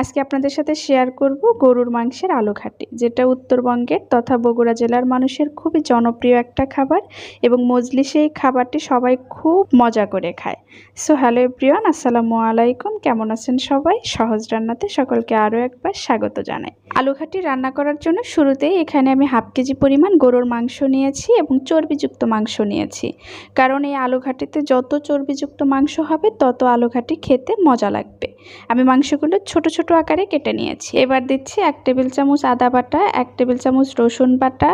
আজকে আপনাদের সাথে শেয়ার করব গরুর মাংসের আলু ঘাটি যেটা উত্তরবঙ্গের তথা বগুড়া জেলার মানুষের খুবই জনপ্রিয় একটা খাবার এবং মজলিসে এই খাবারটি সবাই খুব মজা করে খায়। সো হ্যালো এভরিওয়ান আসসালামু আলাইকুম, কেমন আছেন সবাই? সহজ রান্নাতে সকলকে আরও একবার স্বাগত জানাই। আলু ঘাটি রান্না করার জন্য শুরুতেই এখানে আমি হাফ কেজি পরিমাণ গরুর মাংস নিয়েছি এবং চর্বিযুক্ত মাংস নিয়েছি। কারণ এই আলু ঘাটিতে যত চর্বিযুক্ত মাংস হবে, তত আলু ঘাটি খেতে মজা লাগবে। আমি মাংসগুলো ছোট ছোট আকারে কেটে নিয়েছি। এবার দিচ্ছি এক টেবিল চামচ আদা বাটা, এক টেবিল চামচ রসুন বাটা,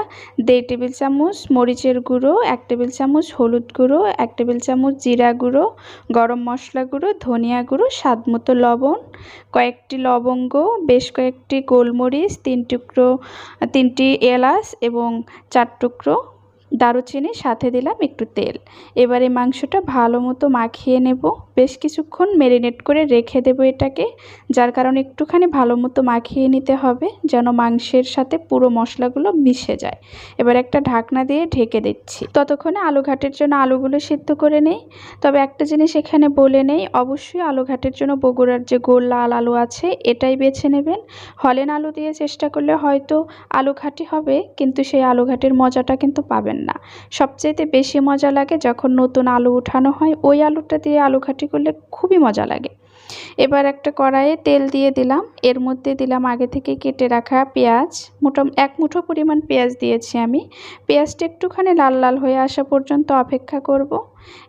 দেড় টেবিল চামচ মরিচের গুঁড়ো, এক টেবিল চামচ হলুদ গুঁড়ো, এক টেবিল চামচ জিরা গুঁড়ো, গরম মশলা গুঁড়ো, ধনিয়া গুঁড়ো, স্বাদ মতো লবণ, কয়েকটি লবঙ্গ, বেশ কয়েকটি গোলমরিচ, তিন টুকরো, তিনটি এলাচ এবং চার টুকরো দারুচিনি, সাথে দিলাম একটু তেল। এবারে মাংসটা ভালো মতো মাখিয়ে নেব। বেশ কিছুক্ষণ মেরিনেট করে রেখে দেবো এটাকে, যার কারণে একটুখানি ভালো মতো মাখিয়ে নিতে হবে, যেন মাংসের সাথে পুরো মশলাগুলো মিশে যায়। এবার একটা ঢাকনা দিয়ে ঢেকে দিচ্ছি। ততক্ষণে আলু ঘাটের জন্য আলুগুলো সিদ্ধ করে নেই। তবে একটা জিনিস এখানে বলে নেই, অবশ্যই আলু ঘাটের জন্য বগুড়ার যে গোল লাল আলু আছে, এটাই বেছে নেবেন। হলেন আলু দিয়ে চেষ্টা করলে হয়তো আলু ঘাটি হবে, কিন্তু সেই আলু ঘাটির মজাটা কিন্তু পাবেন না। সবচাইতে বেশি মজা লাগে যখন নতুন আলু উঠানো হয়, ওই আলুটা দিয়ে আলু ঘাটি করলে খুবই মজা লাগে। এবার একটা কড়াইয়ে তেল দিয়ে দিলাম। এর মধ্যে দিলাম আগে থেকে কেটে রাখা পেঁয়াজ। মোটা, এক মুঠো পরিমাণ পেঁয়াজ দিয়েছি আমি। পেঁয়াজটা একটুখানি লাল লাল হয়ে আসা পর্যন্ত অপেক্ষা করব।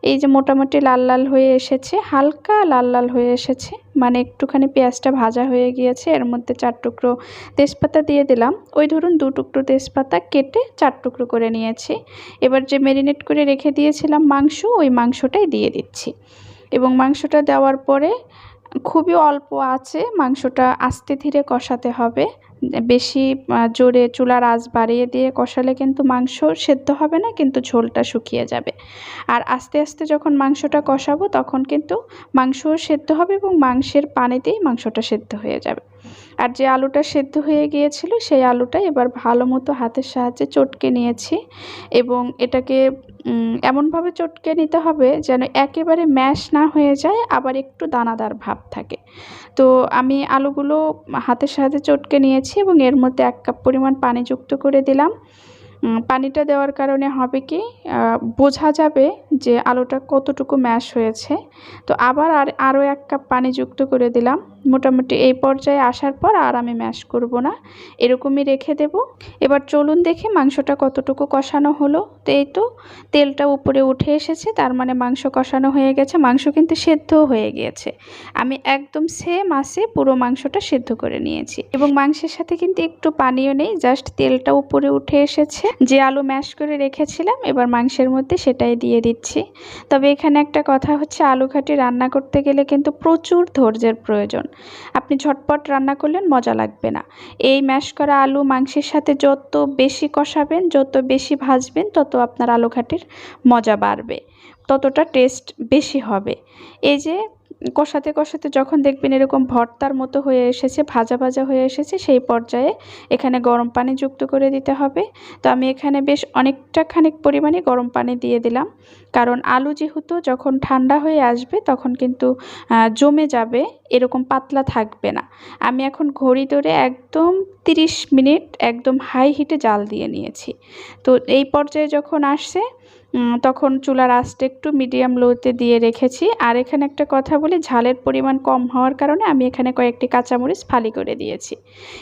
এই যে মোটামুটি লাল লাল হয়ে এসেছে, হালকা লাল লাল হয়ে এসেছে মানে একটুখানি পেঁয়াজটা ভাজা হয়ে গিয়েছে। এর মধ্যে চার টুকরো তেজপাতা দিয়ে দিলাম। ওই ধরুন দু টুকরো তেজপাতা কেটে চার টুকরো করে নিয়েছি। এবার যে ম্যারিনেট করে রেখে দিয়েছিলাম মাংস, ওই মাংসটাই দিয়ে দিচ্ছি। এবং মাংসটা দেওয়ার পরে খুবই অল্প আছে, মাংসটা আস্তে ধীরে কষাতে হবে। বেশি জোরে চুলার আঁচ বাড়িয়ে দিয়ে কষালে কিন্তু মাংস সেদ্ধ হবে না, কিন্তু ঝোলটা শুকিয়ে যাবে। আর আস্তে আস্তে যখন মাংসটা কষাবো, তখন কিন্তু মাংসও সেদ্ধ হবে এবং মাংসের পানিতেই মাংসটা সেদ্ধ হয়ে যাবে। আর যে আলুটা সেদ্ধ হয়ে গিয়েছিল, সেই আলুটা এবার ভালো মতো হাতের সাহায্যে চটকে নিয়েছি এবং এটাকে এমনভাবে চটকে নিতে হবে যেন একেবারে ম্যাশ না হয়ে যায়, আবার একটু দানাদার ভাব থাকে। তো আমি আলুগুলো হাতের সাহায্যে চটকে নিয়েছি এবং এর মধ্যে এক কাপ পরিমাণ পানি যুক্ত করে দিলাম। পানিটা দেওয়ার কারণে হবে কি বোঝা যাবে যে আলুটা কতটুকু ম্যাশ হয়েছে। তো আবার আর, আরও এক কাপ পানি যুক্ত করে দিলাম। মোটামুটি এই পর্যায়ে আসার পর আর আমি ম্যাশ করব না। এরকমই রেখে দেব। এবার চলুন দেখি মাংসটা কতটুকু কষানো হলো। তো এই তো, তেলটা উপরে উঠে এসেছে, তার মানে মাংস কষানো হয়ে গেছে। মাংস কিন্তু সেদ্ধও হয়ে গিয়েছে। আমি একদম সেম আসে পুরো মাংসটা সেদ্ধ করে নিয়েছি। এবং মাংসের সাথে কিন্তু একটু পানিও নেই জাস্ট তেলটা উপরে উঠে এসেছে। যে আলু ম্যাশ করে রেখেছিলাম, এবার মাংসের মধ্যে সেটাই দিয়ে দিচ্ছি। তবে এখানে একটা কথা হচ্ছে আলু ঘাটি রান্না করতে গেলে কিন্তু প্রচুর ধৈর্যের প্রয়োজন। আপনি ঝটপট রান্না করলেন, মজা লাগবে না। এই ম্যাশ করা আলু মাংসের সাথে যত বেশি কষাবেন, যত বেশি ভাজবেন, তত আপনার আলু ঘাটির মজা বাড়বে, ততটা টেস্ট বেশি হবে। এই যে কষাতে কষাতে যখন দেখবেন এরকম ভর্তার মতো হয়ে এসেছে, ভাজা ভাজা হয়ে এসেছে, সেই পর্যায়ে এখানে গরম পানি যুক্ত করে দিতে হবে। তো আমি এখানে বেশ অনেকটা খানিক পরিমাণে গরম পানি দিয়ে দিলাম। কারণ আলু যেহেতু যখন ঠান্ডা হয়ে আসবে তখন কিন্তু জমে যাবে, এরকম পাতলা থাকবে না। আমি এখন ঘড়ি ধরে একদম তিরিশ মিনিট একদম হাই হিটে জাল দিয়ে নিয়েছি। তো এই পর্যায়ে যখন আসছে তখন চুলার আঁচটা একটু মিডিয়াম লোতে দিয়ে রেখেছি। আর এখানে একটা কথা বলি, ঝালের পরিমাণ কম হওয়ার কারণে আমি এখানে কয়েকটি কাঁচামরিচ ফালি করে দিয়েছি।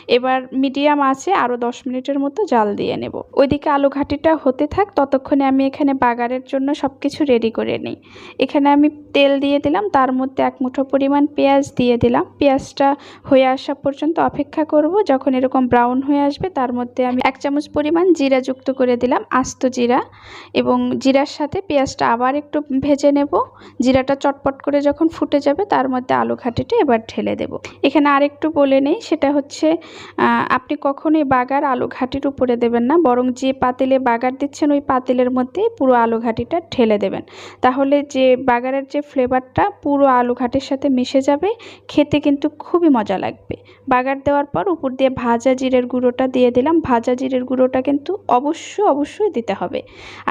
এবার মিডিয়াম আছে আরও দশ মিনিটের মতো জাল দিয়ে নেব। ওইদিকে আলু ঘাটিটা হতে থাক, ততক্ষণে আমি এখানে বাগারের জন্য সব কিছু রেডি করে নিই। এখানে আমি তেল দিয়ে দিলাম, তার মধ্যে এক মুঠো পরিমাণ পেঁয়াজ দিয়ে দিলাম। পেঁয়াজটা হয়ে আসা পর্যন্ত অপেক্ষা করব, যখন এরকম ব্রাউন হয়ে আসবে, তার মধ্যে আমি এক চামচ পরিমাণ জিরা যুক্ত করে দিলাম, আস্ত জিরা। এবং জিরার সাথে পেঁয়াজটা আবার একটু ভেজে নেব। জিরাটা চটপট করে যখন ফুটে যাবে, তার মধ্যে আলু ঘাটিটা এবার ঢেলে দেব। এখানে আরেকটু বলে নেই, সেটা হচ্ছে আপনি কখনোই বাগার আলু ঘাটির উপরে দেবেন না, বরং যে পাতিলে বাগার দিচ্ছেন, ওই পাতিলের মধ্যেই পুরো আলু ঘাটিটা ঢেলে দেবেন। তাহলে যে বাগারের যে ফ্লেভারটা, পুরো আলু ঘাটির সাথে মিশে যাবে, খেতে কিন্তু খুবই মজা লাগবে। বাগার দেওয়ার পর উপর দিয়ে ভাজা জিরের গুঁড়োটা দিয়ে দিলাম। ভাজা জিরের গুঁড়োটা কিন্তু অবশ্যই অবশ্যই দিতে হবে।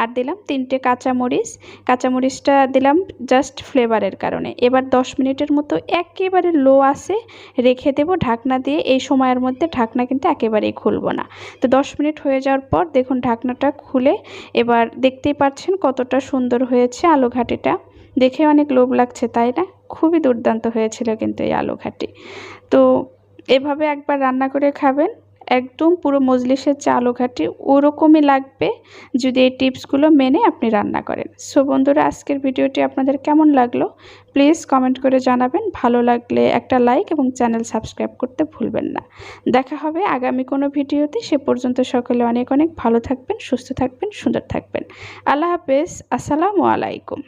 আর দিলাম তিনটে কাঁচামরিচ। কাঁচামরিচটা দিলাম জাস্ট ফ্লেভারের কারণে। এবার দশ মিনিটের মতো একেবারে লো আসে রেখে দেব ঢাকনা দিয়ে। এই সময়ের মধ্যে ঢাকনা কিন্তু একেবারেই খুলবো না। তো দশ মিনিট হয়ে যাওয়ার পর দেখুন ঢাকনাটা খুলে এবার দেখতেই পাচ্ছেন কতটা সুন্দর হয়েছে আলু ঘাটিটা। দেখে অনেক লোভ লাগছে, তাই না? খুবই দুর্দান্ত হয়েছিল কিন্তু এই আলু ঘাটি। তো এভাবে একবার রান্না করে খাবেন। একদম পুরো মজলিসের চা আলু ঘাটি ওরকমই লাগবে যদি এই টিপসগুলো মেনে আপনি রান্না করেন। সো বন্ধুরা, আজকের ভিডিওটি আপনাদের কেমন লাগল? প্লিজ কমেন্ট করে জানাবেন। ভালো লাগলে একটা লাইক এবং চ্যানেল সাবস্ক্রাইব করতে ভুলবেন না। দেখা হবে আগামী কোনো ভিডিওতে। সে পর্যন্ত সকলে অনেক অনেক ভালো থাকবেন, সুস্থ থাকবেন, সুন্দর থাকবেন। আল্লাহ হাফেজ। আসসালামু আলাইকুম।